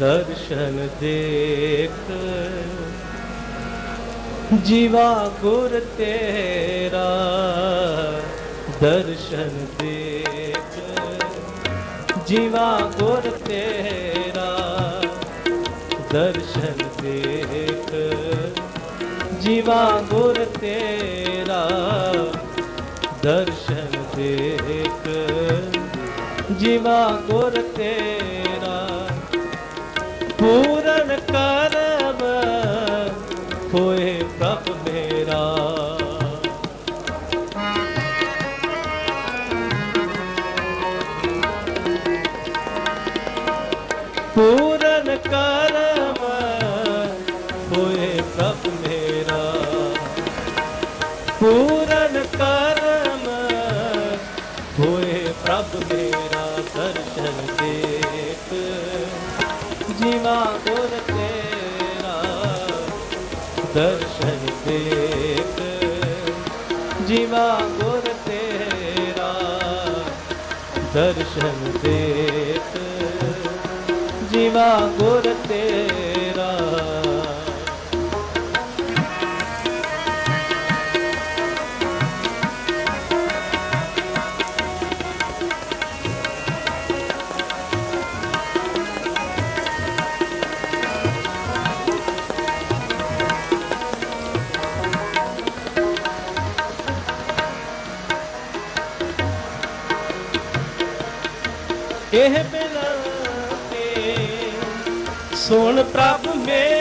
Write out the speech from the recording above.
दर्शन देख। जीवा गुर तेरा दर्शन देख। जीवा गुर तेरा दर्शन देख। जीवा गुर तेरा दर्शन देख। जीवा गुर तेरा ਪੂਰਨ ਕਰਮ ਹੋਏ ਪ੍ਰਭ ਮੇਰਾ। ਪੂਰਨ ਕਰਮ ਹੋਏ ਪ੍ਰਭ ਮੇਰਾ। ਪੂਰਨ ਕਰਮ ਹੋਏ ਪ੍ਰਭ ਮੇਰਾ। ਦਰਸ਼ਨ ਦੇਖ महिमा गुर तेरा दर्शन देख। जीवा गुर तेरा दर्शन देख। जीवा गुर तेरा ਇਹ ਬਿਨਾ ਤੇ ਸੁਣ ਪ੍ਰਭ ਮੇਰੇ